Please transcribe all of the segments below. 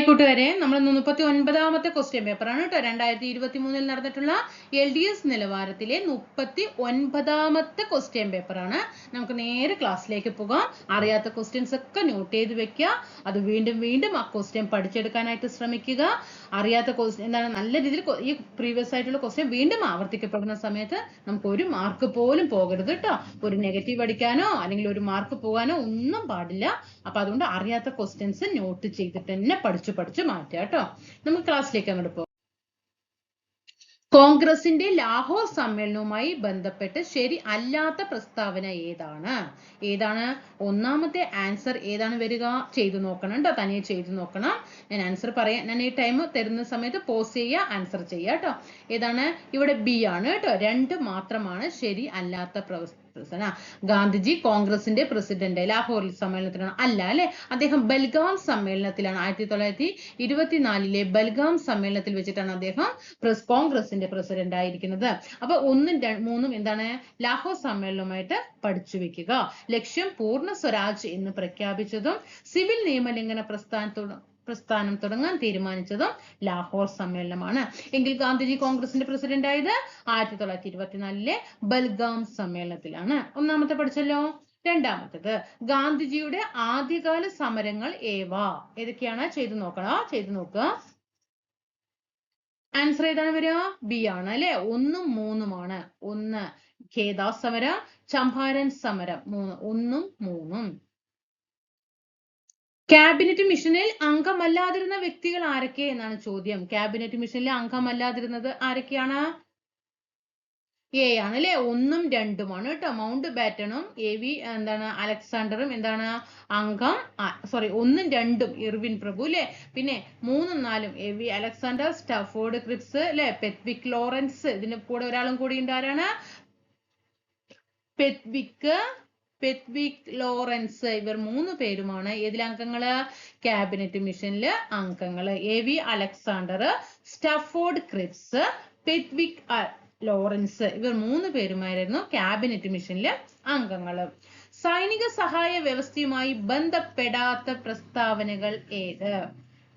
കൂട്ടുകാരെ നമ്മൾ മുപ്പത്തി ഒൻപതാമത്തെ ക്വസ്റ്റ്യൻ പേപ്പറാണ് കേട്ടോ. രണ്ടായിരത്തി ഇരുപത്തി മൂന്നിൽ നടന്നിട്ടുള്ള എൽ ഡി എസ് നിലവാരത്തിലെ മുപ്പത്തി ഒൻപതാമത്തെ ക്വസ്റ്റ്യൻ പേപ്പറാണ് നമുക്ക് നേരെ ക്ലാസ്സിലേക്ക് പോകാം. അറിയാത്ത ക്വസ്റ്റ്യൻസ് ഒക്കെ നോട്ട് ചെയ്ത് വെക്കുക. അത് വീണ്ടും വീണ്ടും ആ ക്വസ്റ്റ്യൻ പഠിച്ചെടുക്കാനായിട്ട് ശ്രമിക്കുക. അറിയാത്ത ക്വസ്റ്റ്യൻ എന്താണ് നല്ല രീതിയിൽ ഈ പ്രീവിയസ് ആയിട്ടുള്ള ക്വസ്റ്റ്യൻ വീണ്ടും ആവർത്തിക്കപ്പെടുന്ന സമയത്ത് നമുക്ക് ഒരു മാർക്ക് പോലും പോകരുത് കേട്ടോ ഒരു നെഗറ്റീവ് അടിക്കാനോ അല്ലെങ്കിൽ ഒരു മാർക്ക് പോകാനോ ഒന്നും പാടില്ല. അപ്പൊ അതുകൊണ്ട് അറിയാത്ത ക്വസ്റ്റ്യൻസ് നോട്ട് ചെയ്തിട്ട് തന്നെ പഠിച്ചു പഠിച്ചു മാറ്റുക കേട്ടോ നമുക്ക് ക്ലാസ്സിലേക്ക് അങ്ങോട്ട് പോകാം കോൺഗ്രസിന്റെ ലാഹോർ സമ്മേളനവുമായി ബന്ധപ്പെട്ട് ശരി അല്ലാത്ത പ്രസ്താവന ഏതാണ്? ഏതാണ്? ഒന്നാമത്തെ ആൻസർ ഏതാണ് വരിക? ചെയ്തു നോക്കണം കേട്ടോ തനിയെ ചെയ്തു നോക്കണം. ഞാൻ ആൻസർ പറയാം. ഞാൻ ഈ ടൈം തരുന്ന സമയത്ത് പോസ് ചെയ്യുക ആൻസർ ചെയ്യുക കേട്ടോ ഏതാണ്? ഇവിടെ ബി ആണ് കേട്ടോ രണ്ട് മാത്രമാണ് ശരി അല്ലാത്ത പ്രവസ് ആ ഗാന്ധിജി കോൺഗ്രസിന്റെ പ്രസിഡന്റ് ലാഹോറിൽ സമ്മേളനത്തിലാണ്. അല്ല അല്ലെ? അദ്ദേഹം ബൽഗാം സമ്മേളനത്തിലാണ്. ആയിരത്തി തൊള്ളായിരത്തി ഇരുപത്തിനാലിലെ ബൽഗാം സമ്മേളനത്തിൽ വെച്ചിട്ടാണ് അദ്ദേഹം പ്രസ് കോൺഗ്രസിന്റെ പ്രസിഡന്റ് ആയിരിക്കുന്നത്. അപ്പൊ ഒന്നും മൂന്നും എന്താണ്? ലാഹോർ സമ്മേളനവുമായിട്ട് പഠിച്ചു വെക്കുക. ലക്ഷ്യം പൂർണ സ്വരാജ് എന്ന് പ്രഖ്യാപിച്ചതും സിവിൽ നിയമലംഘന പ്രസ്ഥാനത്തോട് പ്രസ്ഥാനം തുടങ്ങാൻ തീരുമാനിച്ചതും ലാഹോർ സമ്മേളനമാണ്. എങ്കിൽ ഗാന്ധിജി കോൺഗ്രസിന്റെ പ്രസിഡന്റ് ആയത് ആയിരത്തി തൊള്ളായിരത്തി ഇരുപത്തിനാലിലെ ബൽഗാം സമ്മേളനത്തിലാണ്. ഒന്നാമത്തെ പഠിച്ചല്ലോ? രണ്ടാമത്തത് ഗാന്ധിജിയുടെ ആദ്യകാല സമരങ്ങൾ ഏവ? ഏതൊക്കെയാണ്? ചെയ്തു നോക്കണം ചെയ്തു നോക്കുക ആൻസർ ഏതാണ് വരിക? ബി ആണ് അല്ലെ? ഒന്നും മൂന്നുമാണ് ഒന്ന് ഖേദാ സമരം ചമ്പാരൻ സമരം. മൂന്ന് ഒന്നും മൂന്നും. ക്യാബിനറ്റ് മിഷനിൽ അംഗമല്ലാതിരുന്ന വ്യക്തികൾ ആരൊക്കെ എന്നാണ് ചോദ്യം. ക്യാബിനറ്റ് മിഷനിൽ അംഗമല്ലാതിരുന്നത് ആരൊക്കെയാണ്? എ ആണ് അല്ലെ ഒന്നും രണ്ടുമാണ് കേട്ടോ. മൗണ്ട് ബാറ്റണും എ വി എന്താണ്? അലക്സാണ്ടറും എന്താണ്? അംഗം സോറി ഒന്നും രണ്ടും ഇർവിൻ പ്രഭു അല്ലെ? പിന്നെ മൂന്നും നാലും A V Alexander Stafford Cripps അല്ലെ? പെത്വിക് ലോറൻസ് ഇതിന്റെ കൂടെ ഒരാളും കൂടി ഉണ്ട് ആരാണ്? പെത്വിക് പെത്വിക് ലോറൻസ് ഇവർ മൂന്ന് പേരുമാണ്. ഏതിൽ അംഗങ്ങൾ? ക്യാബിനറ്റ് മിഷനിൽ അംഗങ്ങൾ. A V Alexander Stafford Cripps Pethick Lawrence ഇവർ മൂന്ന് പേരുമായിരുന്നു ക്യാബിനറ്റ് മിഷനിലെ അംഗങ്ങൾ. സൈനിക സഹായ വ്യവസ്ഥയുമായി ബന്ധപ്പെടാത്ത പ്രസ്താവനകൾ ഏത്?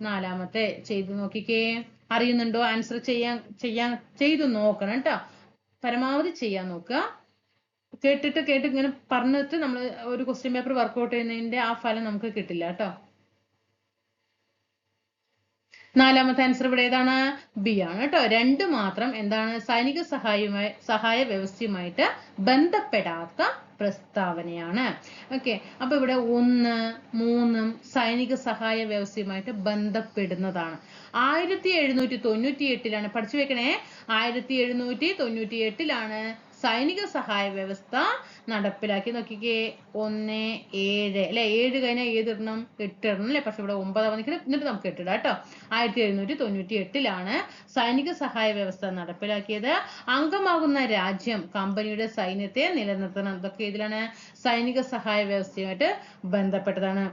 നാലാമത്തെ ചെയ്തു നോക്കിക്കേ. അറിയുന്നുണ്ടോ? ആൻസർ ചെയ്യാൻ ചെയ്യാൻ ചെയ്തു നോക്കണം കേട്ടോ. പരമാവധി ചെയ്യാൻ നോക്കുക. കേട്ടിട്ട് കേട്ട് ഇങ്ങനെ പറഞ്ഞിട്ട് നമ്മൾ ഒരു ക്വസ്റ്റ്യൻ പേപ്പർ വർക്ക്ഔട്ട് ചെയ്യുന്നതിന്റെ ആ ഫലം നമുക്ക് കിട്ടില്ല കേട്ടോ. നാലാമത്തെ ആൻസർ ഇവിടെ ഏതാണ്? ബി ആണ് കേട്ടോ. രണ്ട് മാത്രം എന്താണ്? സൈനിക സഹായവുമായി സഹായ വ്യവസ്ഥയുമായിട്ട് ബന്ധപ്പെടാത്ത പ്രസ്താവനയാണ്. ഓക്കെ അപ്പൊ ഇവിടെ ഒന്ന് മൂന്നും സൈനിക സഹായ വ്യവസ്ഥയുമായിട്ട് ബന്ധപ്പെടുന്നതാണ്. ആയിരത്തി എഴുന്നൂറ്റി തൊണ്ണൂറ്റി എട്ടിലാണ് പഠിച്ചു വെക്കണേ. ആയിരത്തി എഴുന്നൂറ്റി തൊണ്ണൂറ്റി എട്ടിലാണ് സൈനിക സഹായ വ്യവസ്ഥ നടപ്പിലാക്കി. നോക്കിക്കേ ഒന്ന് ഏഴ് അല്ലെ? ഏഴ് കഴിഞ്ഞാൽ ഏതിടണം എട്ട് ഇടണം അല്ലെ? പക്ഷെ ഇവിടെ ഒമ്പതാം നിൽക്കുന്നത് എന്നിട്ട് നമുക്ക് എട്ടിടാം കേട്ടോ. ആയിരത്തി എഴുന്നൂറ്റി തൊണ്ണൂറ്റി എട്ടിലാണ് സൈനിക സഹായ വ്യവസ്ഥ നടപ്പിലാക്കിയത്. അംഗമാകുന്ന രാജ്യം കമ്പനിയുടെ സൈന്യത്തെ നിലനിർത്തണം. ഇതൊക്കെ ഇതിലാണ് സൈനിക സഹായ വ്യവസ്ഥയുമായിട്ട് ബന്ധപ്പെട്ടതാണ്.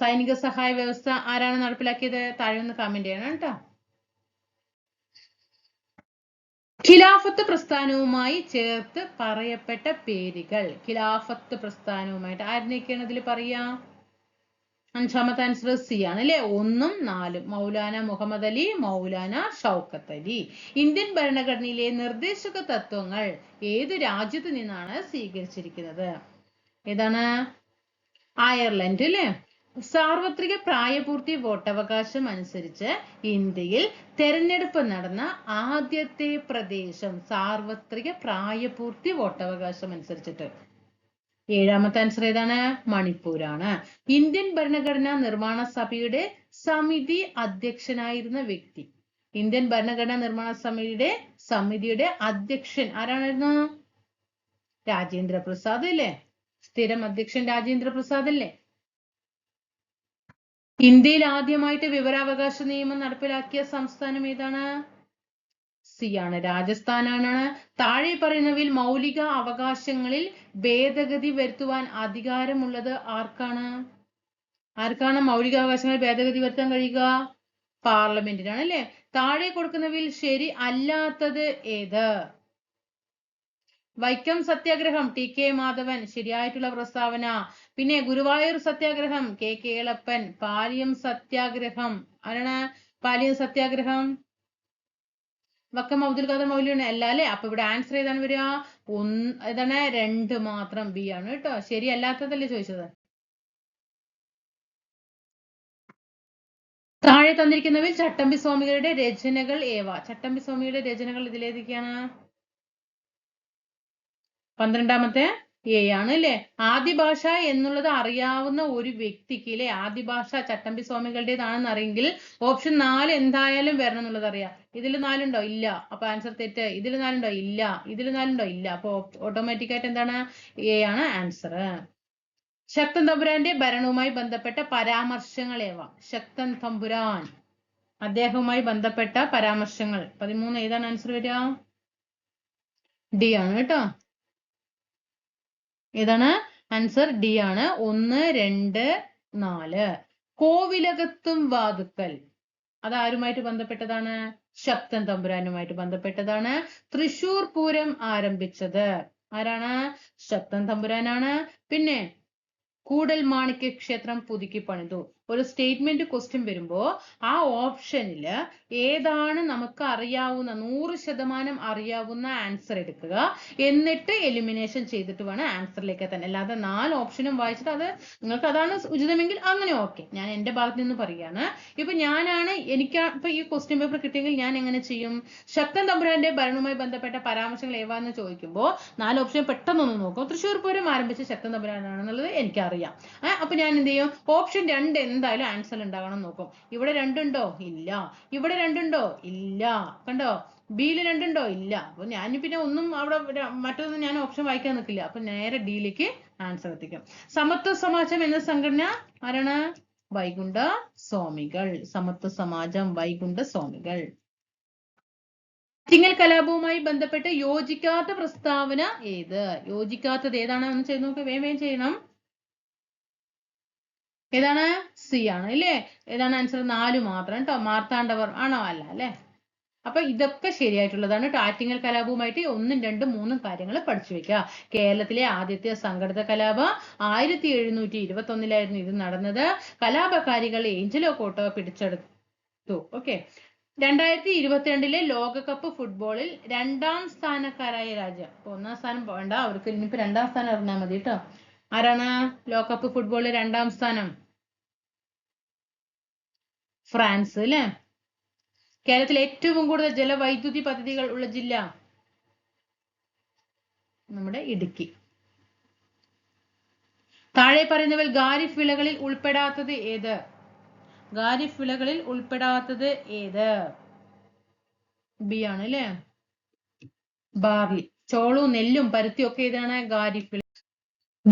സൈനിക സഹായ വ്യവസ്ഥ ആരാണ് നടപ്പിലാക്കിയത്? താഴെ ഒന്ന് കമന്റ് ചെയ്യണം കേട്ടോ. ഖിലാഫത്ത് പ്രസ്ഥാനവുമായി ചേർത്ത് പറയപ്പെട്ട പേരുകൾ. ഖിലാഫത്ത് പ്രസ്ഥാനവുമായിട്ട് ആരിനെയൊക്കെയാണ് ഇതിൽ പറയാ? അഞ്ചാമത്തെ ആൻസർ സി ആണ് അല്ലെ? ഒന്നും നാലും. മൗലാന മുഹമ്മദ് അലി മൗലാന ഷൗക്കത്ത് അലി. ഇന്ത്യൻ ഭരണഘടനയിലെ നിർദ്ദേശക തത്വങ്ങൾ ഏത് രാജ്യത്ത് നിന്നാണ് സ്വീകരിച്ചിരിക്കുന്നത്? ഏതാണ്? അയർലൻഡ് അല്ലെ? സാർവത്രിക പ്രായപൂർത്തി വോട്ടവകാശം അനുസരിച്ച് ഇന്ത്യയിൽ തെരഞ്ഞെടുപ്പ് നടന്ന ആദ്യത്തെ പ്രദേശം സാർവത്രിക പ്രായപൂർത്തി വോട്ടവകാശം അനുസരിച്ചിട്ട് ഏഴാമത്തെ ആൻസർ ഏതാണ്? മണിപ്പൂരാണ്. ഇന്ത്യൻ ഭരണഘടനാ നിർമ്മാണ സഭയുടെ സമിതി അധ്യക്ഷനായിരുന്ന വ്യക്തി. ഇന്ത്യൻ ഭരണഘടനാ നിർമ്മാണ സമിതിയുടെ സമിതിയുടെ അധ്യക്ഷൻ ആരാണായിരുന്നു? രാജേന്ദ്ര പ്രസാദ് അല്ലേ? സ്ഥിരം അധ്യക്ഷൻ രാജേന്ദ്ര പ്രസാദ് അല്ലേ? ഇന്ത്യയിൽ ആദ്യമായിട്ട് വിവരാവകാശ നിയമം നടപ്പിലാക്കിയ സംസ്ഥാനം ഏതാണ്? സി ആണ്. രാജസ്ഥാനാണ്. താഴെ പറയുന്നവയിൽ മൗലിക അവകാശങ്ങളിൽ ഭേദഗതി വരുത്തുവാൻ അധികാരമുള്ളത് ആർക്കാണ്? ആർക്കാണ് മൗലിക അവകാശങ്ങളിൽ ഭേദഗതി വരുത്താൻ കഴിയുക? പാർലമെന്റിനാണ് അല്ലെ? താഴെ കൊടുക്കുന്നവയിൽ ശരി അല്ലാത്തത് ഏത്? വൈക്കം സത്യാഗ്രഹം ടി കെ മാധവൻ ശരിയായിട്ടുള്ള പ്രസ്താവന. പിന്നെ ഗുരുവായൂർ സത്യാഗ്രഹം കെ. കേളപ്പൻ പാലിയം സത്യാഗ്രഹം. ആരാണ് പാലിയം സത്യാഗ്രഹം? വക്കം അബ്ദുൽ ഖാദർ മൗലിയാണ് അല്ല അല്ലെ? അപ്പൊ ഇവിടെ ആൻസർ ഏതാണ് വരിക? ഒന്ന് ഏതാണ് രണ്ട് മാത്രം ബി ആണ് കേട്ടോ. ശരി അല്ലാത്തതല്ലേ ചോദിച്ചത്? താഴെ തന്നിരിക്കുന്നവയിൽ ചട്ടമ്പി സ്വാമികളുടെ രചനകൾ ഏവ? ചട്ടമ്പി സ്വാമിയുടെ രചനകൾ ഇതിലേതൊക്കെയാണ്? പന്ത്രണ്ടാമത്തെ എ ആണ് ആദിഭാഷ ആദ്യ ഭാഷ എന്നുള്ളത് അറിയാവുന്ന ഒരു വ്യക്തിക്ക് അല്ലെ ആദ്യ ഭാഷ ചട്ടമ്പി സ്വാമികളുടേതാണെന്ന് അറിയെങ്കിൽ ഓപ്ഷൻ നാല് എന്തായാലും വരണം എന്നുള്ളത് അറിയാം. ഇതിൽ നാലുണ്ടോ? ഇല്ല. അപ്പൊ ആൻസർ തെറ്റ്. ഇതിൽ നാലുണ്ടോ? ഇല്ല. ഇതിൽ നാലുണ്ടോ? ഇല്ല. അപ്പൊ ഓട്ടോമാറ്റിക് ആയിട്ട് എന്താണ്? എ ആണ് ആൻസർ. ശക്തൻ തമ്പുരാന്റെ ഭരണവുമായി ബന്ധപ്പെട്ട പരാമർശങ്ങൾ ഏവ? ശക്തൻ തമ്പുരാൻ അദ്ദേഹവുമായി ബന്ധപ്പെട്ട പരാമർശങ്ങൾ. പതിമൂന്ന്. ഏതാണ് ആൻസർ വരിക? ഡി ആണ് കേട്ടോ. ഏതാണ്? ആൻസർ ഡി ആണ്. ഒന്ന് രണ്ട് നാല്. കോവിലകത്തും വാതുക്കൽ. അതാരുമായിട്ട് ബന്ധപ്പെട്ടതാണ്? ശക്തൻ തമ്പുരാനുമായിട്ട് ബന്ധപ്പെട്ടതാണ്. തൃശൂർ പൂരം ആരംഭിച്ചത്. ആരാണ്? ശക്തൻ തമ്പുരാനാണ്. പിന്നെ കൂടൽ മാണിക്യ ക്ഷേത്രം പുതുക്കി പണിതു. ഒരു സ്റ്റേറ്റ്മെന്റ് ക്വസ്റ്റ്യൻ വരുമ്പോ ആ ഓപ്ഷനിൽ ഏതാണ് നമുക്ക് അറിയാവുന്ന നൂറ് ശതമാനം അറിയാവുന്ന ആൻസർ എടുക്കുക. എന്നിട്ട് എലിമിനേഷൻ ചെയ്തിട്ട് വേണം ആൻസറിലേക്ക് തന്നെ. അല്ലാതെ നാല് ഓപ്ഷനും വായിച്ചിട്ട് അത് നിങ്ങൾക്ക് അതാണ് ഉചിതമെങ്കിൽ അങ്ങനെ ഓക്കെ ഞാൻ എന്റെ ഭാഗത്ത് നിന്ന് പറയുകയാണ്. ഇപ്പൊ ഞാനാണ് എനിക്ക് ഇപ്പൊ ഈ ക്വസ്റ്റ്യൻ പേപ്പർ കിട്ടിയെങ്കിൽ ഞാൻ എങ്ങനെ ചെയ്യും? ശക്തൻ തമ്പുരാന്റെ ഭരണവുമായി ബന്ധപ്പെട്ട പരാമർശങ്ങൾ ഏവാന്ന് ചോദിക്കുമ്പോൾ നാല് ഓപ്ഷൻ പെട്ടെന്നൊന്ന് നോക്കും. തൃശ്ശൂർ പൂരം ആരംഭിച്ച ശക്തൻ തമ്പുരാനാണെന്നുള്ളത് എനിക്കറിയാം. അപ്പൊ ഞാൻ എന്ത് ചെയ്യും? ഓപ്ഷൻ രണ്ട് എന്തായാലും ആൻസർ ഉണ്ടാകണം നോക്കും. ഇവിടെ രണ്ടുണ്ടോ? ഇല്ല. ഇവിടെ രണ്ടുണ്ടോ? ഇല്ല. കണ്ടോ? ബിയിൽ രണ്ടുണ്ടോ? ഇല്ല. അപ്പൊ ഞാൻ പിന്നെ ഒന്നും അവിടെ മറ്റൊന്നും ഞാൻ ഓപ്ഷൻ വായിക്കാൻ നിൽക്കില്ല അപ്പൊ നേരെ ഡിയിലേക്ക് ആൻസർ എത്തിക്കും. സമത്വ സമാജം എന്ന സംഘടന ആരാണ്? വൈകുണ്ഠ സ്വാമികൾ. സമത്വ സമാജം വൈകുണ്ഠ സ്വാമികൾ. ചിങ്ങൽ കലാപവുമായി ബന്ധപ്പെട്ട് യോജിക്കാത്ത പ്രസ്താവന ഏത്? യോജിക്കാത്തത് ഏതാണ് എന്ന് ചെയ്ത് നോക്ക്. വേഗം വേഗം ചെയ്യണം. ഏതാണ്? സി ആണ് ഇല്ലേ? ഏതാണ് ആൻസർ നാല് മാത്രം കേട്ടോ മാർത്താണ്ഡവർ ആണോ? അല്ല അല്ലേ? അപ്പൊ ഇതൊക്കെ ശരിയായിട്ടുള്ളതാണ് കേട്ടോ ആറ്റിങ്ങൽ കലാപവുമായിട്ട് ഒന്നും രണ്ടും മൂന്നും കാര്യങ്ങൾ പഠിച്ചു വെക്കുക കേരളത്തിലെ ആദ്യത്തെ സംഘടിത കലാപം ആയിരത്തി എഴുന്നൂറ്റി ഇരുപത്തി ഒന്നിലായിരുന്നു ഇത് നടന്നത്. കലാപകാരികൾ ഏഞ്ചലോ കോട്ടോ പിടിച്ചെടുത്തു. ഓക്കെ. രണ്ടായിരത്തി ഇരുപത്തിരണ്ടിലെ ലോകകപ്പ് ഫുട്ബോളിൽ രണ്ടാം സ്ഥാനക്കാരായ രാജ്യം. ഒന്നാം സ്ഥാനം വേണ്ട. അവർക്ക് ഇനിയിപ്പോ രണ്ടാം സ്ഥാനം അറിഞ്ഞാൽ മതി കേട്ടോ ആരാണ് ലോകകപ്പ് ഫുട്ബോളിൽ രണ്ടാം സ്ഥാനം? ഫ്രാൻസ് അല്ലെ? കേരളത്തിൽ ഏറ്റവും കൂടുതൽ ജലവൈദ്യുതി പദ്ധതികൾ ഉള്ള ജില്ല? നമ്മുടെ ഇടുക്കി. താഴെ പറയുന്നവൽ ഗാരിഫ് വിളകളിൽ ഉൾപ്പെടാത്തത് ഏത്? ഗാരിഫ് വിളകളിൽ ഉൾപ്പെടാത്തത് ഏത്? ബി ആണ് അല്ലേ? ബാർലി. ചോളവും നെല്ലും പരുത്തിയും ഒക്കെ വിള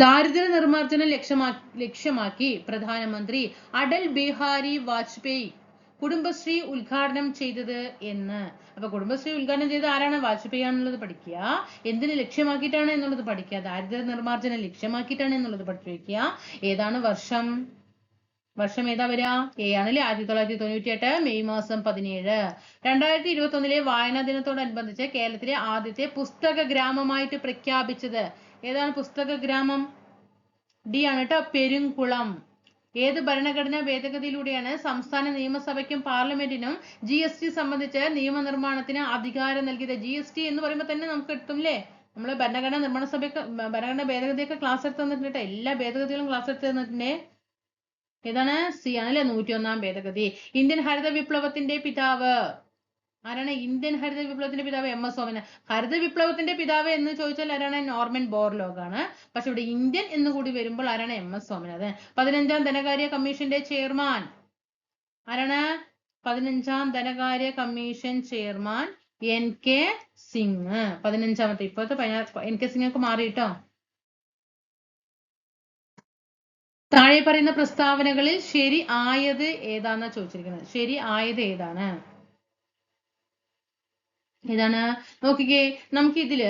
ദാരിദ്ര്യ നിർമ്മാർജനം ലക്ഷ്യമാ ലക്ഷ്യമാക്കി പ്രധാനമന്ത്രി അടൽ ബിഹാരി വാജ്പേയി കുടുംബശ്രീ ഉദ്ഘാടനം ചെയ്തത് എന്ന്. അപ്പൊ കുടുംബശ്രീ ഉദ്ഘാടനം ചെയ്ത് ആരാണ്? വാജ്പേയി ആണെന്നുള്ളത് പഠിക്കുക. എന്തിന് ലക്ഷ്യമാക്കിയിട്ടാണ് എന്നുള്ളത് പഠിക്കുക. ദാരിദ്ര്യ നിർമ്മാർജനം ലക്ഷ്യമാക്കിയിട്ടാണ് എന്നുള്ളത് പഠിച്ചു വെക്കുക ഏതാണ് വർഷം? വർഷം ഏതാ വരിക? എ ആണല്ലേ? ആയിരത്തി തൊള്ളായിരത്തി തൊണ്ണൂറ്റി എട്ട് മെയ് മാസം പതിനേഴ്. രണ്ടായിരത്തി ഇരുപത്തി ഒന്നിലെ വായനാ ദിനത്തോടനുബന്ധിച്ച് കേരളത്തിലെ ആദ്യത്തെ പുസ്തക ഗ്രാമമായിട്ട് പ്രഖ്യാപിച്ചത് ഏതാണ് പുസ്തക ഗ്രാമം? ഡി ആണ് കേട്ടോ പെരുംകുളം. ഏത് ഭരണഘടനാ ഭേദഗതിയിലൂടെയാണ് സംസ്ഥാന നിയമസഭയ്ക്കും പാർലമെന്റിനും ജി എസ് ടി സംബന്ധിച്ച് നിയമനിർമ്മാണത്തിന് അധികാരം നൽകിയത്? ജി എസ് ടി എന്ന് പറയുമ്പോൾ തന്നെ നമുക്ക് എത്തും അല്ലേ നമ്മൾ ഭരണഘടനാ നിർമ്മാണ സഭയൊക്കെ ഭരണഘടനാ ഭേദഗതിയൊക്കെ ക്ലാസ് എടുത്ത് തന്നിട്ടുണ്ട് ട്ടോ. എല്ലാ ഭേദഗതികളും ക്ലാസ് എടുത്ത് തന്നിട്ടുണ്ട്. ഏതാണ്? സി ആണ് അല്ലെ നൂറ്റി ഒന്നാം ഭേദഗതി. ഇന്ത്യൻ ഹരിത വിപ്ലവത്തിന്റെ പിതാവ്. ആരാണ് ഇന്ത്യൻ ഹരിത വിപ്ലവത്തിന്റെ പിതാവ് എം എസ് സോമൻ. ഹരിത വിപ്ലവത്തിന്റെ പിതാവ് എന്ന് ചോദിച്ചാൽ ആരാണ്? നോർമൻ ബോർലോഗ് ആണ് പക്ഷെ ഇവിടെ ഇന്ത്യൻ എന്ന് കൂടി വരുമ്പോൾ ആരാണ്? എം എസ് സോമനാഥൻ പതിനഞ്ചാം ധനകാര്യ കമ്മീഷന്റെ ചെയർമാൻ. ആരാണ്? പതിനഞ്ചാം ധനകാര്യ commission chairman N K Singh. പതിനഞ്ചാമത്തെ ഇപ്പോഴത്തെ എൻ കെ സിംഗ് ഒക്കെ മാറിയിട്ടോ? താഴെ പറയുന്ന പ്രസ്താവനകളിൽ ശരി ആയത് ഏതാന്നാ ചോദിച്ചിരിക്കുന്നത്? ശരി ആയത് ഏതാണ്? ഏതാണ്? നോക്കിക്കേ നമുക്കിതിൽ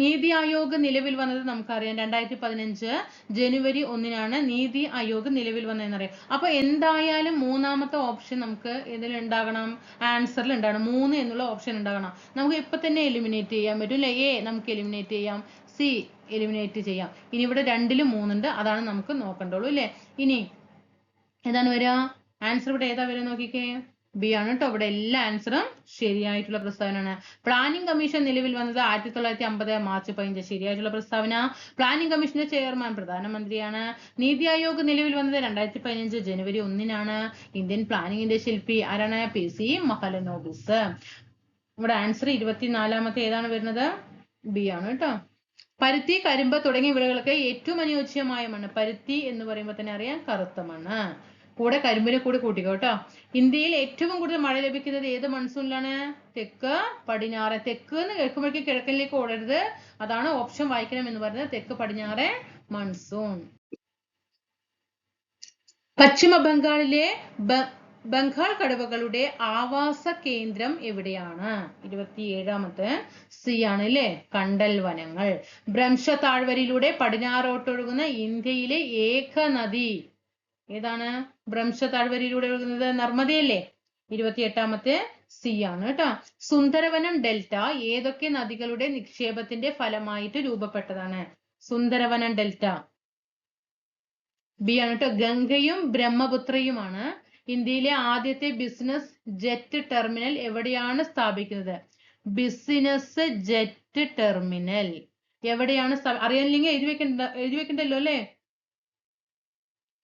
നീതി ആയോഗ് നിലവിൽ വന്നത് നമുക്കറിയാം. രണ്ടായിരത്തി പതിനഞ്ച് ജനുവരി ഒന്നിനാണ് നീതി ആയോഗ് നിലവിൽ വന്നതെന്നറിയാം. അപ്പൊ എന്തായാലും മൂന്നാമത്തെ ഓപ്ഷൻ നമുക്ക് ഇതിൽ ഉണ്ടാകണം. ആൻസറിൽ ഉണ്ടാകണം മൂന്ന് എന്നുള്ള ഓപ്ഷൻ ഉണ്ടാകണം. നമുക്ക് ഇപ്പൊ തന്നെ എലിമിനേറ്റ് ചെയ്യാൻ പറ്റും അല്ലെ? എ നമുക്ക് എലിമിനേറ്റ് ചെയ്യാം. സി എലിമിനേറ്റ് ചെയ്യാം. ഇനി ഇവിടെ രണ്ടിലും മൂന്നുണ്ട്. അതാണ് നമുക്ക് നോക്കണ്ടുള്ളൂ അല്ലേ? ഇനി ഏതാണ് വരിക? ആൻസർ ഇവിടെ ഏതാ വരിക? നോക്കിക്കേ. ബി ആണ് കേട്ടോ ഇവിടെ എല്ലാ ആൻസറും ശരിയായിട്ടുള്ള പ്രസ്താവനയാണ്. പ്ലാനിംഗ് കമ്മീഷൻ നിലവിൽ വന്നത് ആയിരത്തി തൊള്ളായിരത്തി അമ്പത് മാർച്ച് പതിനഞ്ച്. ശരിയായിട്ടുള്ള പ്രസ്താവന. പ്ലാനിംഗ് കമ്മീഷന്റെ ചെയർമാൻ പ്രധാനമന്ത്രിയാണ്. നീതി ആയോഗ് നിലവിൽ വന്നത് രണ്ടായിരത്തി പതിനഞ്ച് ജനുവരി ഒന്നിനാണ്. ഇന്ത്യൻ പ്ലാനിങ്ങിന്റെ ശില്പി ആരാണ്? P C Mahalanobis. ഇവിടെ ആൻസർ ഇരുപത്തിനാലാമത്തെ ഏതാണ് വരുന്നത്? ബി ആണ് കേട്ടോ പരുത്തി കരിമ്പ് തുടങ്ങിയ വിളകൾക്ക് ഏറ്റവും അനുയോജ്യമായ മണ്ണ്. പരുത്തി എന്ന് പറയുമ്പോൾ തന്നെ അറിയാം കറുത്ത മണ്ണ്. കൂടെ കരിമ്പിനെ കൂടി കൂട്ടിക്കോ കേട്ടോ. ഇന്ത്യയിൽ ഏറ്റവും കൂടുതൽ മഴ ലഭിക്കുന്നത് ഏത് മൺസൂണിലാണ് തെക്ക് പടിഞ്ഞാറ്. തെക്ക് എന്ന് കേൾക്കുമ്പോഴേക്കും കിഴക്കിലേക്ക് ഓടരുത്. അതാണ് ഓപ്ഷൻ വായിക്കണം എന്ന് പറയുന്നത്. തെക്ക് പടിഞ്ഞാറ് മൺസൂൺ പശ്ചിമ ബംഗാളിലെ ബംഗാൾ കടുവകളുടെ ആവാസ കേന്ദ്രം എവിടെയാണ്? ഇരുപത്തിയേഴാമത്തെ സി ആണ് അല്ലേ കണ്ടൽ വനങ്ങൾ. ഭ്രംശ താഴ്വരയിലൂടെ പടിഞ്ഞാറോട്ടൊഴുകുന്ന ഇന്ത്യയിലെ ഏക നദി ഏതാണ്? ഭ്രംശ താഴ്വരയിലൂടെ ഒഴുകുന്നത് നർമ്മദയല്ലേ? ഇരുപത്തിയെട്ടാമത്തെ സി ആണ് കേട്ടോ. സുന്ദരവനം ഡെൽറ്റ ഏതൊക്കെ നദികളുടെ നിക്ഷേപത്തിന്റെ ഫലമായിട്ട് രൂപപ്പെട്ടതാണ്? സുന്ദരവനം ഡെൽറ്റ. ബി ആണ് കേട്ടോ. ഗംഗയും ബ്രഹ്മപുത്രയുമാണ്. ഇന്ത്യയിലെ ആദ്യത്തെ ബിസിനസ് ജെറ്റ് ടെർമിനൽ എവിടെയാണ് സ്ഥാപിക്കുന്നത്? Business jet terminal. എവിടെയാണ് അറിയാനില്ലെങ്കിൽ എഴുതി വെക്കണ്ട എഴുതി വെക്കണ്ടല്ലോ അല്ലേ?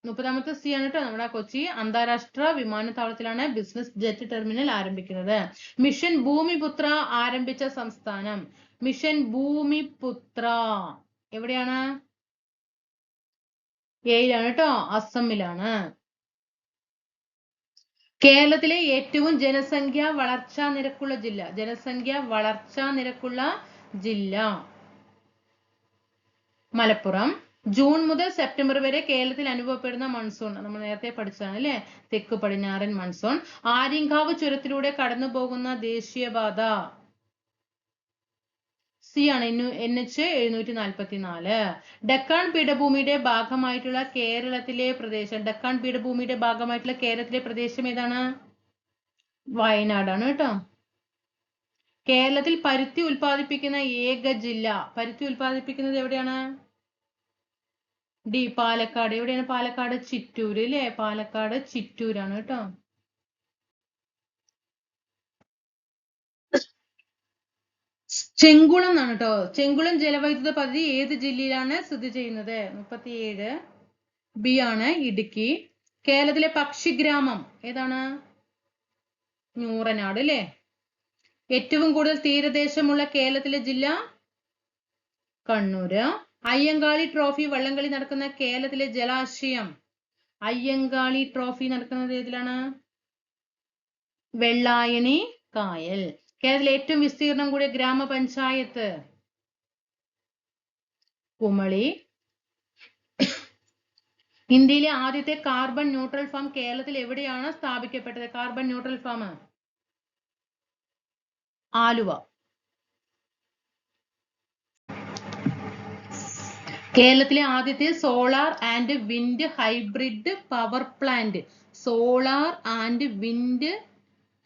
മുപ്പതാമത്തെ സി ആണ് കേട്ടോ നമ്മുടെ കൊച്ചി. അന്താരാഷ്ട്ര വിമാനത്താവളത്തിലാണ് ബിസിനസ് ജെറ്റ് ടെർമിനൽ ആരംഭിക്കുന്നത്. മിഷൻ ഭൂമിപുത്ര ആരംഭിച്ച സംസ്ഥാനം. മിഷൻ ഭൂമിപുത്ര. എവിടെയാണ്? ഏയിലാണ് കേട്ടോ അസമിലാണ്. കേരളത്തിലെ ഏറ്റവും ജനസംഖ്യ വളർച്ചാ നിരക്കുള്ള ജില്ല. ജനസംഖ്യ വളർച്ചാ നിരക്കുള്ള ജില്ല. മലപ്പുറം. ജൂൺ മുതൽ സെപ്റ്റംബർ വരെ കേരളത്തിൽ അനുഭവപ്പെടുന്ന മൺസൂൺ നമ്മൾ നേരത്തെ പഠിച്ചതാണ് അല്ലെ? തെക്ക് പടിഞ്ഞാറൻ മൺസൂൺ ആര്യങ്കാവ് ചുരത്തിലൂടെ കടന്നു പോകുന്ന ദേശീയപാത. സി ആണ് എൻ എച്ച് എഴുന്നൂറ്റി നാൽപ്പത്തി നാല് ഡക്കാൻ പീഠഭൂമിയുടെ ഭാഗമായിട്ടുള്ള കേരളത്തിലെ പ്രദേശം ഡക്കാൻ പീഠഭൂമിയുടെ ഭാഗമായിട്ടുള്ള കേരളത്തിലെ പ്രദേശം ഏതാണ്? വയനാടാണ് കേട്ടോ. കേരളത്തിൽ പരുത്തി ഉൽപ്പാദിപ്പിക്കുന്ന ഏക ജില്ല. പരുത്തി ഉൽപ്പാദിപ്പിക്കുന്നത് എവിടെയാണ്? ഡി പാലക്കാട്. എവിടെയാണ് പാലക്കാട്? ചിറ്റൂര് അല്ലേ പാലക്കാട് ചിറ്റൂരാണ് കേട്ടോ. ചെങ്കുളം എന്നാണ് കേട്ടോ. ചെങ്കുളം ജലവൈദ്യുത പദ്ധതി ഏത് ജില്ലയിലാണ് സ്ഥിതി ചെയ്യുന്നത്? മുപ്പത്തിയേഴ്. ബി ആണ് ഇടുക്കി. കേരളത്തിലെ പക്ഷിഗ്രാമം ഏതാണ്? ഞൂറനാട് അല്ലേ ഏറ്റവും കൂടുതൽ തീരദേശമുള്ള കേരളത്തിലെ ജില്ല? കണ്ണൂര്. അയ്യങ്കാളി ട്രോഫി വള്ളംകളി നടക്കുന്ന കേരളത്തിലെ ജലാശയം. അയ്യങ്കാളി ട്രോഫി നടക്കുന്നത് ഏതിലാണ്? വെള്ളായണി കായൽ. കേരളത്തിലെ ഏറ്റവും വിസ്തീർണം കൂടിയ ഗ്രാമപഞ്ചായത്ത്? കുമളി. ഇന്ത്യയിലെ ആദ്യത്തെ കാർബൺ ന്യൂട്രൽ ഫാം കേരളത്തിൽ എവിടെയാണ് സ്ഥാപിക്കപ്പെട്ടത്? Carbon neutral farm. ആലുവ. കേരളത്തിലെ ആദ്യത്തെ solar and wind hybrid power plant solar and wind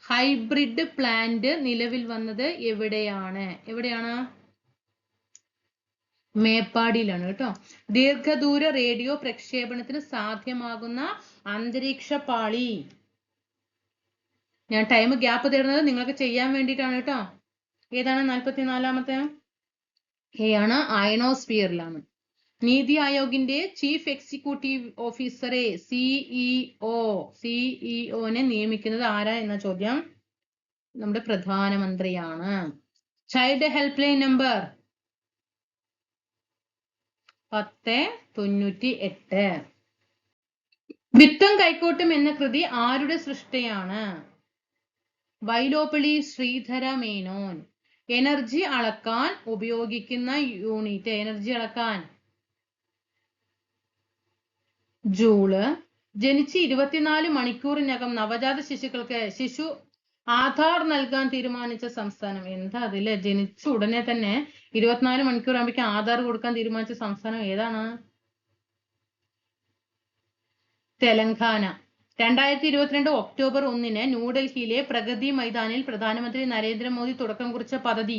hybrid plant നിലവിൽ വന്നത് എവിടെയാണ്? എവിടെയാണ്? മേപ്പാടിയിലാണ് കേട്ടോ. ദീർഘദൂര റേഡിയോ പ്രക്ഷേപണത്തിന് സാധ്യമാകുന്ന അന്തരീക്ഷ പാളി. ഞാൻ ടൈം ഗ്യാപ്പ് തരുന്നത് നിങ്ങൾക്ക് ചെയ്യാൻ വേണ്ടിയിട്ടാണ് കേട്ടോ. ഏതാണ് നാൽപ്പത്തിനാലാമത്തെ എ ആണ് അയണോസ്ഫിയറിലാണ് നീതി ആയോഗിന്റെ ചീഫ് എക്സിക്യൂട്ടീവ് ഓഫീസറെ സിഇഒ സിഇഒനെ നിയമിക്കുന്നത് ആരാ എന്ന ചോദ്യം നമ്മുടെ പ്രധാനമന്ത്രിയാണ്. ചൈൽഡ് ഹെൽപ്പ് ലൈൻ നമ്പർ പത്ത് തൊണ്ണൂറ്റി എട്ട് വിത്തും കൈക്കോട്ടും എന്ന കൃതി ആരുടെ സൃഷ്ടിയാണ്? വൈലോപ്പിളി ശ്രീധര മേനോൻ എനർജി അളക്കാൻ ഉപയോഗിക്കുന്ന യൂണിറ്റ് എനർജി അളക്കാൻ. ജൂൾ. ജനിച്ച് ഇരുപത്തിനാല് മണിക്കൂറിനകം നവജാത ശിശുക്കൾക്ക് ശിശു ആധാർ നൽകാൻ തീരുമാനിച്ച സംസ്ഥാനം. എന്താ അതിൽ? ജനിച്ച ഉടനെ തന്നെ ഇരുപത്തിനാല് മണിക്കൂർ ആകുമ്പോഴേക്കും ആധാർ കൊടുക്കാൻ തീരുമാനിച്ച സംസ്ഥാനം ഏതാണ്? തെലങ്കാന. രണ്ടായിരത്തി ഇരുപത്തിരണ്ട് ഒക്ടോബർ ഒന്നിന് ന്യൂഡൽഹിയിലെ പ്രഗതി മൈതാനിൽ പ്രധാനമന്ത്രി നരേന്ദ്രമോദി തുടക്കം കുറിച്ച പദ്ധതി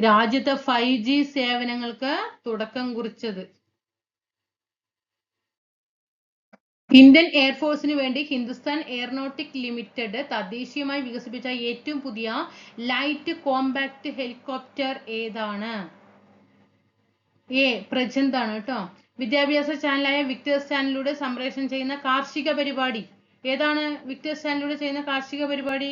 രാജ്യത്തെ ഫൈവ് ജി സേവനങ്ങൾക്ക് തുടക്കം കുറിച്ചത്. ഇന്ത്യൻ എയർഫോഴ്സിന് വേണ്ടി ഹിന്ദുസ്ഥാൻ എയറോനോട്ടിക് ലിമിറ്റഡ് തദ്ദേശീയമായി വികസിപ്പിച്ച ഏറ്റവും പുതിയ ലൈറ്റ് കോമ്പാക്ട് ഹെലികോപ്റ്റർ ഏതാണ്? എ പ്രജന്ത് ആണ് കേട്ടോ. വിദ്യാഭ്യാസ ചാനലായ വിക്ടേഴ്സ് ചാനലിലൂടെ സംപ്രേഷണം ചെയ്യുന്ന കാർഷിക പരിപാടി. ഏതാണ് വിക്ടേഴ്സ് ചാനലിലൂടെ ചെയ്യുന്ന കാർഷിക പരിപാടി?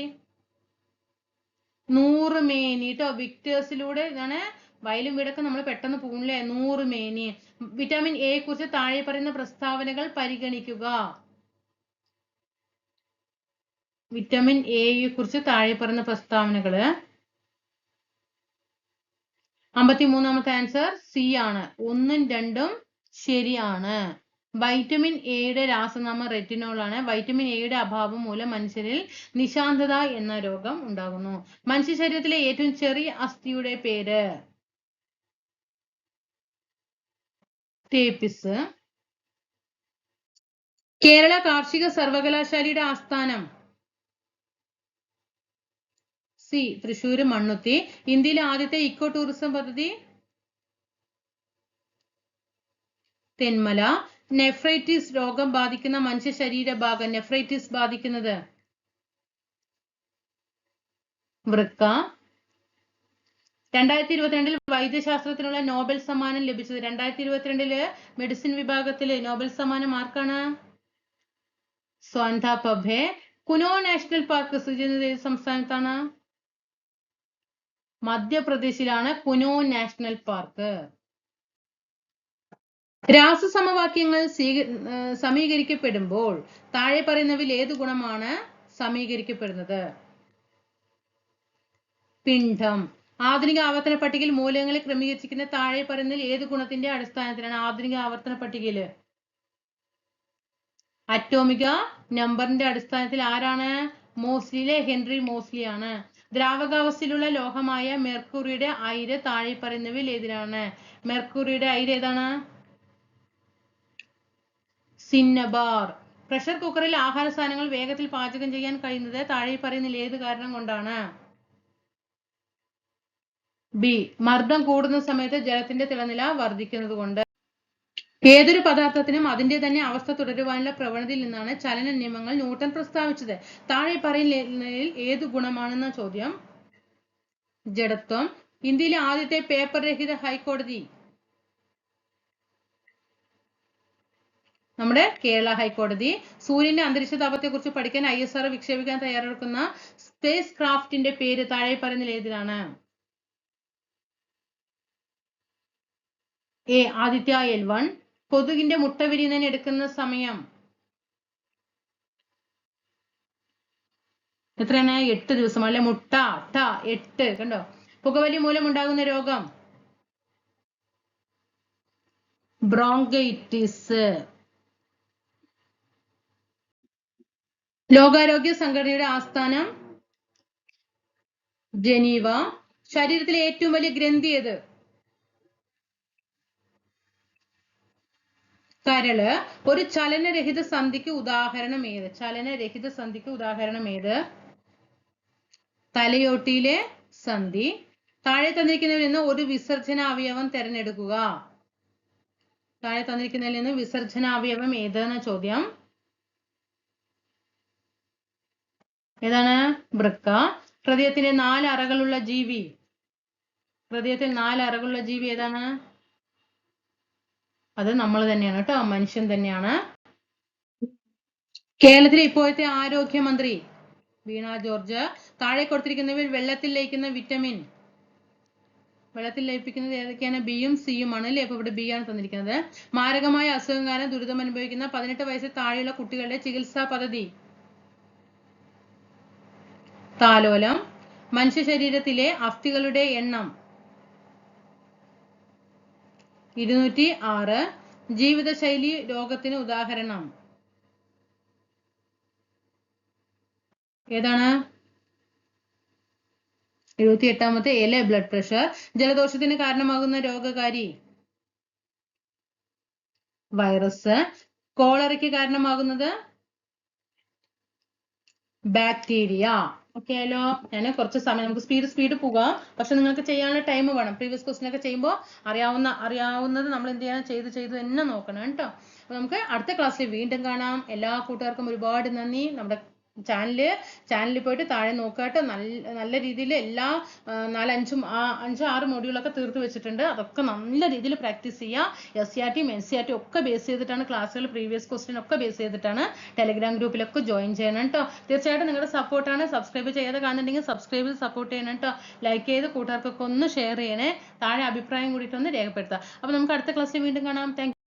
നൂറ് മേനി. കേട്ടോ വിക്ടേഴ്സിലൂടെ ഇതാണ് വയലും വീടൊക്കെ നമ്മൾ പെട്ടെന്ന് പോകുന്നില്ലേ നൂറ് മേനി. വിറ്റാമിൻ എ കുറിച്ച് താഴെ പറയുന്ന പ്രസ്താവനകൾ പരിഗണിക്കുക. വിറ്റാമിൻ എയെ കുറിച്ച് താഴെ പറയുന്ന പ്രസ്താവനകൾ. അമ്പത്തിമൂന്നാമത്തെ ആൻസർ സി ആണ്. ഒന്നും രണ്ടും ശരിയാണ്. വൈറ്റമിൻ എയുടെ രാസനാമം റെറ്റിനോൾ ആണ്. വൈറ്റമിൻ എയുടെ അഭാവം മൂലം മനുഷ്യരിൽ നിശാന്തത എന്ന രോഗം ഉണ്ടാകുന്നു. മനുഷ്യ ശരീരത്തിലെ ഏറ്റവും ചെറിയ അസ്ഥിയുടെ പേര് തേപ്പിസ്. കേരള കാർഷിക സർവകലാശാലയുടെ ആസ്ഥാനം സി തൃശൂർ മണ്ണുത്തി. ഇന്ത്യയിലെ ആദ്യത്തെ ഇക്കോ ടൂറിസം പദ്ധതി തെന്മല. നെഫ്രൈറ്റിസ് രോഗം ബാധിക്കുന്ന മനുഷ്യ ശരീരഭാഗം. നെഫ്രൈറ്റിസ് ബാധിക്കുന്നത്? വൃക്ക. രണ്ടായിരത്തി ഇരുപത്തിരണ്ടിൽ വൈദ്യശാസ്ത്രത്തിനുള്ള നോബൽ സമ്മാനം ലഭിച്ചത്. രണ്ടായിരത്തി ഇരുപത്തിരണ്ടിൽ മെഡിസിൻ വിഭാഗത്തിൽ നോബൽ സമ്മാനം ആർക്കാണ്? Svante Paabo. Kuno national park സ്ഥിതി ചെയ്യുന്നത് ഏത് സംസ്ഥാനത്താണ്? മധ്യപ്രദേശിലാണ് കുനോ നാഷണൽ പാർക്ക്. രാസസമവാക്യങ്ങൾ സമീകരിക്കപ്പെടുമ്പോൾ താഴെ പറയുന്നവയിൽ ഏത് ഗുണമാണ് സമീകരിക്കപ്പെടുന്നത്? പിണ്ഡം. ആധുനിക ആവർത്തന പട്ടികയിൽ മൂലകങ്ങളെ ക്രമീകരിച്ചിരിക്കുന്ന താഴെ പറയുന്നതിൽ ഏത് ഗുണത്തിന്റെ അടിസ്ഥാനത്തിലാണ് ആധുനിക ആവർത്തന പട്ടികയിൽ അറ്റോമിക നമ്പറിന്റെ അടിസ്ഥാനത്തിൽ ആരാണ്? മോസ്ലിയിലെ ഹെൻറി മോസ്ലിയാണ്. ദ്രാവകാവസ്ഥയിലുള്ള ലോഹമായ മെർക്കുറിയുടെ അയിര് താഴെ പറയുന്നവയിൽ ഏതിനാണ് മെർക്കുറിയുടെ അയിര് ഏതാണ്? സിന്നബാർ. പ്രഷർ കുക്കറിൽ ആഹാര സാധനങ്ങൾ വേഗത്തിൽ പാചകം ചെയ്യാൻ കഴിയുന്നത് താഴെ പറയുന്ന ഏത് കാരണം കൊണ്ടാണ്? ബി. മർദ്ദം കൂടുന്ന സമയത്ത് ജലത്തിന്റെ തിളനില വർദ്ധിക്കുന്നത് കൊണ്ട് ഏതൊരു പദാർത്ഥത്തിനും അതിന്റെ തന്നെ അവസ്ഥ തുടരുവാനുള്ള പ്രവണതയിൽ നിന്നാണ് ചലന നിയമങ്ങൾ ന്യൂട്ടൺ പ്രസ്താവിച്ചത്. താഴെ പറയുന്നതിൽ ഏത് ഗുണമാണെന്ന ചോദ്യം. ജഡത്വം. ഇന്ത്യയിലെ ആദ്യത്തെ പേപ്പർ രഹിത ഹൈക്കോടതി. നമ്മുടെ കേരള ഹൈക്കോടതി സൂര്യന്റെ അന്തരീക്ഷ താപത്തെ കുറിച്ച് പഠിക്കാൻ ഐ എസ് ആർ വിക്ഷേപിക്കാൻ തയ്യാറെടുക്കുന്ന സ്പേസ് ക്രാഫ്റ്റിന്റെ പേര് താഴെ പറയുന്ന ഏതിലാണ് എ ആദിത്യ എൽ വൺ കൊതുകിന്റെ മുട്ട വിരിയുന്നതിന് എടുക്കുന്ന സമയം. എത്രയാണ്? എട്ട് ദിവസം. അല്ലെ? മുട്ട ട എട്ട്. കണ്ടോ? പുകവലി മൂലം ഉണ്ടാകുന്ന രോഗം. ബ്രോങ്കൈറ്റിസ് ലോകാരോഗ്യ സംഘടനയുടെ ആസ്ഥാനം ജനീവ. ശരീരത്തിലെ ഏറ്റവും വലിയ ഗ്രന്ഥി ഏത്? കരൾ. ഒരു ചലനരഹിത സന്ധിക്ക് ഉദാഹരണം ഏത്? ചലനരഹിത സന്ധിക്ക് ഉദാഹരണം ഏത്? തലയോട്ടിയിലെ സന്ധി. താഴെ തന്നിരിക്കുന്നതിൽ നിന്ന് ഒരു വിസർജന അവയവം തിരഞ്ഞെടുക്കുക. താഴെ തന്നിരിക്കുന്നതിൽ നിന്ന് വിസർജന അവയവം ഏതെന്ന ചോദ്യം. ഏതാണ്? വൃക്ക. ഹൃദയത്തിന്റെ നാല് അറകളുള്ള ജീവി. ഹൃദയത്തിൽ നാല് അറകളുള്ള ജീവി ഏതാണ്? അത് നമ്മൾ തന്നെയാണ് കേട്ടോ. മനുഷ്യൻ തന്നെയാണ്. കേരളത്തിലെ ഇപ്പോഴത്തെ ആരോഗ്യമന്ത്രി വീണ ജോർജ് താഴെ കൊടുത്തിരിക്കുന്നവയിൽ വെള്ളത്തിൽ ലയിക്കുന്ന വിറ്റമിൻ. വെള്ളത്തിൽ ലയിപ്പിക്കുന്നത് ഏതൊക്കെയാണ്? ബിയും സിയും ആണ് അല്ലേ? അപ്പൊ ഇവിടെ ബി ആണ് തന്നിരിക്കുന്നത്. മാരകമായ അസുഖം കാരണം ദുരിതം അനുഭവിക്കുന്ന പതിനെട്ട് വയസ്സിൽ താഴെയുള്ള കുട്ടികളുടെ ചികിത്സാ പദ്ധതി. താലോലം മനുഷ്യ ശരീരത്തിലെ അസ്ഥികളുടെ എണ്ണം ഇരുന്നൂറ്റി ആറ് ജീവിതശൈലി രോഗത്തിന് ഉദാഹരണം. ഏതാണ്? എഴുപത്തി എട്ടാമത്തെ എലെ ബ്ലഡ് പ്രഷർ ജലദോഷത്തിന് കാരണമാകുന്ന രോഗകാരി. വൈറസ് കോളറയ്ക്ക് കാരണമാകുന്നത് ബാക്ടീരിയ ഓക്കെ ആയാലോ ഞാൻ കുറച്ച് സമയം നമുക്ക് സ്പീഡ് സ്പീഡ് പോകാം പക്ഷെ നിങ്ങൾക്ക് ചെയ്യാനുള്ള ടൈം വേണം. പ്രീവിയസ് ക്വസ്റ്റ്യൻ ഒക്കെ ചെയ്യുമ്പോൾ അറിയാവുന്ന അറിയാവുന്നത് നമ്മൾ എന്ത് ചെയ്യണം? ചെയ്ത് ചെയ്ത് തന്നെ നോക്കണം കേട്ടോ. അപ്പോൾ നമുക്ക് അടുത്ത ക്ലാസ്സിൽ വീണ്ടും കാണാം. എല്ലാ കൂട്ടുകാർക്കും ഒരുപാട് നന്ദി. നമ്മുടെ ചാനൽ ചാനലിൽ പോയിട്ട് താഴെ നോക്കാട്ട് നല്ല നല്ല രീതിയിൽ എല്ലാ നാലഞ്ചും അഞ്ചും ആറ് മോഡ്യൂളൊക്കെ തീർത്ത് വെച്ചിട്ടുണ്ട്. അതൊക്കെ നല്ല രീതിയിൽ പ്രാക്ടീസ് ചെയ്യുക എസ് സി ആർ ടിയും എൻ സി ആർ ടിയും ഒക്കെ ബേസ് ചെയ്തിട്ടാണ് ക്ലാസ്സുകൾ പ്രീവിയസ് ക്വസ്റ്റ്യൻ ഒക്കെ ബേസ് ചെയ്തിട്ടാണ് ടെലിഗ്രാം ഗ്രൂപ്പിലൊക്കെ ജോയിൻ ചെയ്യണം കേട്ടോ തീർച്ചയായിട്ടും നിങ്ങളുടെ സപ്പോർട്ടാണ് സബ്സ്ക്രൈബ് ചെയ്യാതെ കാണുന്നുണ്ടെങ്കിൽ സബ്സ്ക്രൈബ് ചെയ്ത് സപ്പോർട്ട് ചെയ്യണം കേട്ടോ ലൈക്ക് ചെയ്ത് കൂട്ടുകാർക്കൊക്കെ ഒന്ന് ഷെയർ ചെയ്യണേ. താഴെ അഭിപ്രായം കൂടിയിട്ടൊന്ന് രേഖപ്പെടുത്തുക. അപ്പോൾ നമുക്ക് അടുത്ത ക്ലാസ്സിൽ വീണ്ടും കാണാം. താങ്ക്